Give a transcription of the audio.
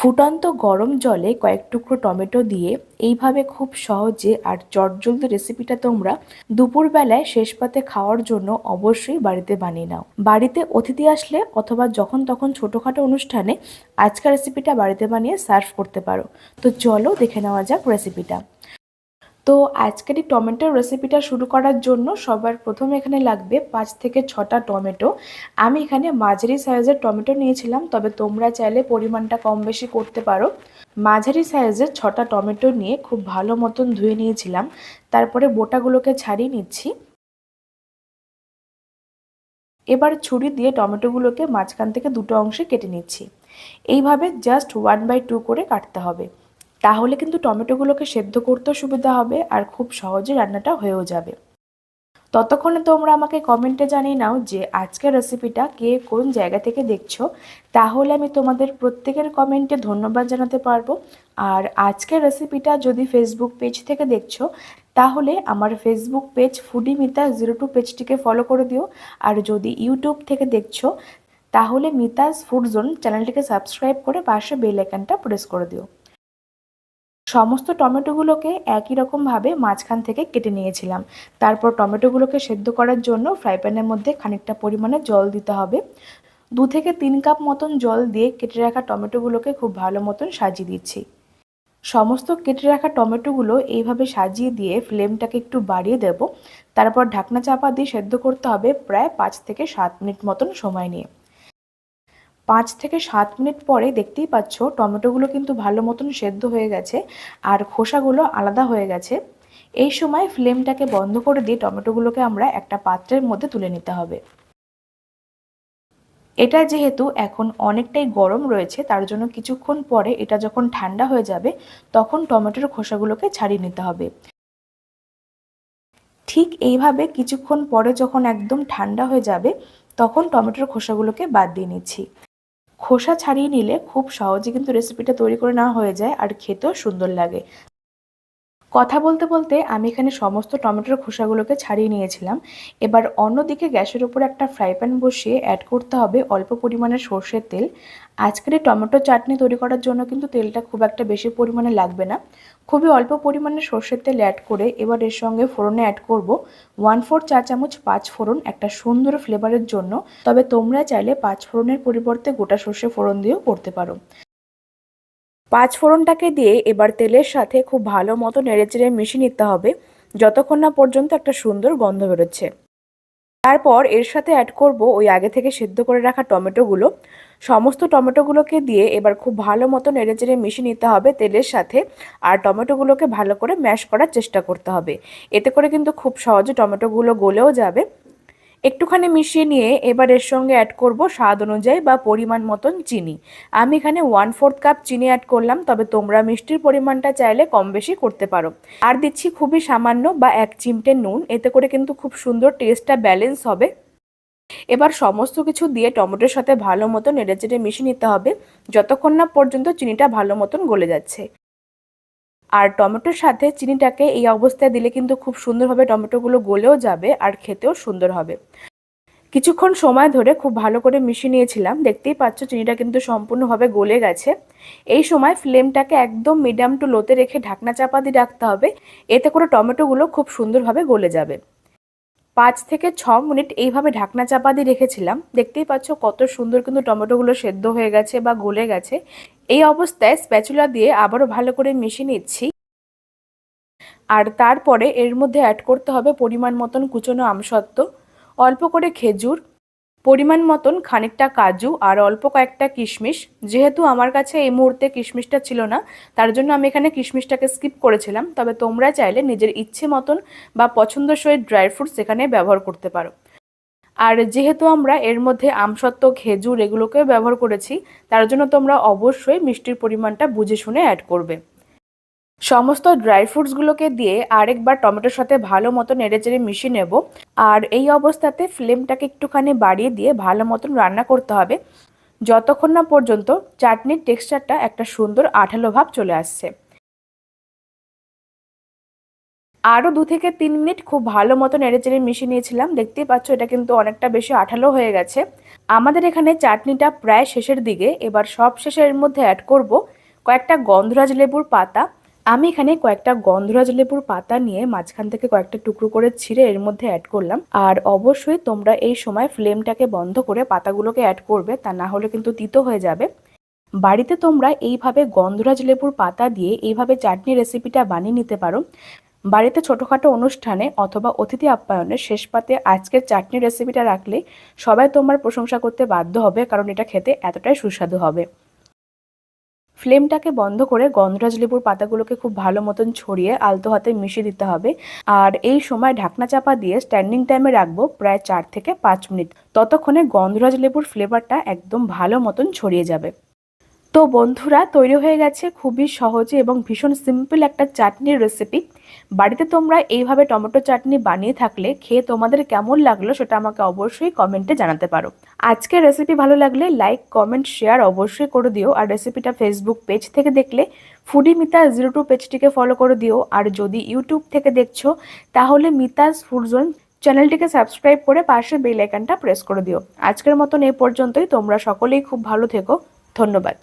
ফুটন্ত গরম জলে কয়েক টুকরো টমেটো দিয়ে এইভাবে খুব সহজে আর চটজলদি রেসিপিটা তোমরা দুপুরবেলায় শেষ পাতে খাওয়ার জন্য অবশ্যই বাড়িতে বানিয়ে নাও। বাড়িতে অতিথি আসলে অথবা যখন তখন ছোটোখাটো অনুষ্ঠানে আজকের রেসিপিটা বাড়িতে বানিয়ে সার্ভ করতে পারো। তো চলো দেখে নেওয়া যাক রেসিপিটা তো আজকের এই টমেটোর রেসিপিটা শুরু করার জন্য সবার প্রথমে এখানে লাগবে পাঁচ থেকে ছটা টমেটো। আমি এখানে মাঝারি সাইজের টমেটো নিয়েছিলাম, তবে তোমরা চাইলে পরিমাণটা কম বেশি করতে পারো। মাঝারি সাইজের ছটা টমেটো নিয়ে খুব ভালো মতন ধুয়ে নিয়েছিলাম। তারপরে বোটাগুলোকে ছাড়িয়ে নিচ্ছি। এবার ছুরি দিয়ে টমেটোগুলোকে মাঝখান থেকে দুটো অংশে কেটে নিচ্ছি। এইভাবে জাস্ট ওয়ান বাই টু করে কাটতে হবে। তাহলে কিন্তু টমেটোগুলোকে সেদ্ধ করতেও সুবিধা হবে আর খুব সহজে রান্নাটা হয়েও যাবে। ততক্ষণে তোমরা আমাকে কমেন্টে জানিয়ে নাও যে আজকের রেসিপিটা কে কোন জায়গা থেকে দেখছ। তাহলে আমি তোমাদের প্রত্যেকের কমেন্টে ধন্যবাদ জানাতে পারব। আর আজকের রেসিপিটা যদি ফেসবুক পেজ থেকে দেখছ, তাহলে আমার Facebook page foodie Mita zero two পেজটিকে ফলো করে দিও। আর যদি ইউটিউব থেকে দেখছ, তাহলে মিতাজ ফুড জোন চ্যানেলটিকে সাবস্ক্রাইব করে পাশে বেল আইকনটা প্রেস করে দিও। সমস্ত টমেটোগুলোকে একই রকমভাবে মাঝখান থেকে কেটে নিয়েছিলাম। তারপর টমেটোগুলোকে সেদ্ধ করার জন্য ফ্রাই প্যানের মধ্যে খানিকটা পরিমাণে জল দিতে হবে। দু থেকে তিন কাপ মতন জল দিয়ে কেটে রাখা টমেটোগুলোকে খুব ভালো মতন সাজিয়ে দিচ্ছি। সমস্ত কেটে রাখা টমেটোগুলো এইভাবে সাজিয়ে দিয়ে ফ্লেমটাকে একটু বাড়িয়ে দেব। তারপর ঢাকনা চাপা দিয়ে সেদ্ধ করতে হবে প্রায় পাঁচ থেকে সাত মিনিট মতন সময় নিয়ে। পাঁচ থেকে সাত মিনিট পরে দেখতেই পাচ্ছ টমেটোগুলো কিন্তু ভালো মতন সেদ্ধ হয়ে গেছে আর খোসাগুলো আলাদা হয়ে গেছে। এই সময় ফ্লেমটাকে বন্ধ করে দিয়ে টমেটোগুলোকে আমরা একটা পাত্রের মধ্যে তুলে নিতে হবে। এটা যেহেতু এখন অনেকটাই গরম রয়েছে, তার জন্য কিছুক্ষণ পরে এটা যখন ঠান্ডা হয়ে যাবে, তখন টমেটোর খোসাগুলোকে ছাড়িয়ে নিতে হবে। ঠিক এইভাবে কিছুক্ষণ পরে যখন একদম ঠান্ডা হয়ে যাবে, তখন টমেটোর খোসাগুলোকে বাদ দিয়ে নিচ্ছি। খোসা ছাড়িয়ে নিলে খুব সহজে কিন্তু রেসিপিটা তৈরি করে নেওয়া হয়ে যায় আর খেতেও সুন্দর লাগে। কথা বলতে বলতে আমি এখানে সমস্ত টমেটোর খোসাগুলোকে ছাড়িয়ে নিয়েছিলাম। এবার অন্যদিকে গ্যাসের উপর একটা ফ্রাই প্যান বসিয়ে অ্যাড করতে হবে অল্প পরিমাণে সর্ষের তেল। আজকের এই চাটনি তৈরি করার জন্য কিন্তু তেলটা খুব একটা বেশি পরিমাণে লাগবে না। খুবই অল্প পরিমাণে সর্ষের তেল অ্যাড করে এবার এর সঙ্গে ফোড়নে অ্যাড করব ওয়ান ফোর চা চামচ পাঁচ ফোড়ন একটা সুন্দর ফ্লেভারের জন্য। তবে তোমরা চাইলে পাঁচ ফোড়নের পরিবর্তে গোটা সর্ষে ফোড়ন দিয়েও করতে পারো। পাঁচ ফোড়নটাকে দিয়ে এবার তেলের সাথে খুব ভালো মতো নেড়েচেড়ে মিশিয়ে নিতে হবে। যতক্ষণ না পর্যন্ত একটা সুন্দর গন্ধ বেরোচ্ছে। তারপর এর সাথে অ্যাড করব ওই আগে থেকে সেদ্ধ করে রাখা টমেটোগুলো। সমস্ত টমেটোগুলোকে দিয়ে এবার খুব ভালো মতো নেড়েচেড়ে মিশিয়ে নিতে হবে তেলের সাথে। আর টমেটোগুলোকে ভালো করে ম্যাশ করার চেষ্টা করতে হবে। এতে করে কিন্তু খুব সহজে টমেটোগুলো গলেও যাবে। একটুখানি মিশিয়ে নিয়ে এবার এর সঙ্গে অ্যাড করব স্বাদ অনুযায়ী বা পরিমাণ মতন চিনি। আমি এখানে ওয়ান ফোর্থ কাপ চিনি অ্যাড করলাম, তবে তোমরা মিষ্টির পরিমাণটা চাইলে কম বেশি করতে পারো। আর দিচ্ছি খুবই সামান্য বা এক চিমটে নুন, এতে করে কিন্তু খুব সুন্দর টেস্টটা ব্যালেন্স হবে। এবার সমস্ত কিছু দিয়ে টমেটোর সাথে ভালো মতন নেড়েচেড়ে মিশিয়ে নিতে হবে, যতক্ষণ না পর্যন্ত চিনিটা ভালো মতন গলে যাচ্ছে। আর টমেটোর সাথে চিনিটাকে এই অবস্থায় দিলে কিন্তু খুব সুন্দরভাবে টমেটোগুলো গলেও যাবে আর খেতেও সুন্দর হবে। কিছুক্ষণ সময় ধরে খুব ভালো করে মিশিয়ে নিয়েছিলাম। দেখতেই পাচ্ছ চিনিটা কিন্তু সম্পূর্ণভাবে গলে গেছে। এই সময় ফ্লেমটাকে একদম মিডিয়াম টু লোতে রেখে ঢাকনা চাপা দিয়ে রাখতে হবে। এতে করে টমেটোগুলো খুব সুন্দরভাবে গলে যাবে। পাঁচ থেকে ছ মিনিট এইভাবে ঢাকনা চাপা দিয়ে রেখেছিলাম। দেখতেই পাচ্ছ কত সুন্দর কিন্তু টমেটোগুলো সেদ্ধ হয়ে গেছে বা গলে গেছে। এই অবস্থায় স্প্যাচুলা দিয়ে আবারও ভালো করে মিশিয়ে নিচ্ছি। আর তারপরে এর মধ্যে অ্যাড করতে হবে পরিমাণ মতন কুচনো আমসত্ত্ব। অল্প করে খেজুর পরিমাণ মতন খানিকটা কাজু আর অল্প কয়েকটা কিশমিশ। যেহেতু আমার কাছে এই মুহূর্তে কিশমিশটা ছিল না, তার জন্য আমি এখানে কিশমিশটাকে স্কিপ করেছিলাম। তবে তোমরা চাইলে নিজের ইচ্ছে মতন বা পছন্দসই ড্রাই ফ্রুটস এখানে ব্যবহার করতে পারো। আর যেহেতু আমরা এর মধ্যে আমসত্ত্ব, খেজুর এগুলোকেও ব্যবহার করেছি, তার জন্য তোমরা অবশ্যই মিষ্টির পরিমাণটা বুঝে শুনে অ্যাড করবে। সমস্ত ড্রাই ফ্রুটসগুলোকে দিয়ে আরেকবার টমেটোর সাথে ভালো মতো নেড়েচেড়ে মিশিয়ে নেব। আর এই অবস্থাতে ফ্লেমটাকে একটুখানি বাড়িয়ে দিয়ে ভালো মতন রান্না করতে হবে। যতক্ষণ না পর্যন্ত চাটনির টেক্সচারটা একটা সুন্দর আঠালো ভাব চলে আসছে। আরও দু থেকে তিন মিনিট খুব ভালো মতো নেড়েচেড়ে মিশিয়ে নিয়েছিলাম। দেখতেই পাচ্ছ এটা কিন্তু অনেকটা বেশি আঠালো হয়ে গেছে। আমাদের এখানে চাটনিটা প্রায় শেষের দিকে। এবার সব শেষের মধ্যে অ্যাড করব কয়েকটা গন্ধরাজ লেবুর পাতা। আমি এখানে কয়েকটা গন্ধরাজ লেবুর পাতা নিয়ে মাঝখান থেকে কয়েকটা টুকরো করে ছিঁড়ে এর মধ্যে অ্যাড করলাম। আর অবশ্যই তোমরা এই সময় ফ্লেমটাকে বন্ধ করে পাতাগুলোকে অ্যাড করবে, তা না হলে কিন্তু তিতো হয়ে যাবে। বাড়িতে তোমরা এইভাবে গন্ধরাজ লেবুর পাতা দিয়ে এইভাবে চাটনি রেসিপিটা বানিয়ে নিতে পারো। বাড়িতে ছোটোখাটো অনুষ্ঠানে অথবা অতিথি আপ্যায়নে শেষ পাতে আজকের চাটনি রেসিপিটা রাখলে সবাই তোমার প্রশংসা করতে বাধ্য হবে, কারণ এটা খেতে এতটাই সুস্বাদু হবে। ফ্লেমটাকে বন্ধ করে গন্ধরাজ লেবুর পাতাগুলোকে খুব ভালো মতন ছড়িয়ে আলতো হাতে মিশিয়ে দিতে হবে। আর এই সময় ঢাকনা চাপা দিয়ে স্ট্যান্ডিং টাইমে রাখব প্রায় চার থেকে পাঁচ মিনিট। ততক্ষণে গন্ধরাজ লেবুর ফ্লেভারটা একদম ভালো মতন ছড়িয়ে যাবে। তো বন্ধুরা, তৈরি হয়ে গেছে খুবই সহজে এবং ভীষণ সিম্পল একটা চাটনির রেসিপি বাড়িতে তোমরা এইভাবে টমেটো চাটনি বানিয়ে থাকলে খেয়ে তোমাদের কেমন লাগল সেটা আমাকে অবশ্যই কমেন্টে জানাতে পারো। আজকের রেসিপি ভালো লাগলে লাইক কমেন্ট শেয়ার অবশ্যই করে দিও। আর রেসিপিটা ফেসবুক পেজ থেকে দেখলে ফুডি মিতা জিরো টু পেজটিকে ফলো করে দিও। আর যদি ইউটিউব থেকে দেখছ, তাহলে মিতাস ফুড জোন চ্যানেলটিকে সাবস্ক্রাইব করে পাশে বেল আইকনটা প্রেস করে দিও। আজকের মতন এই পর্যন্তই। তোমরা সকলেই খুব ভালো থেকো। ধন্যবাদ।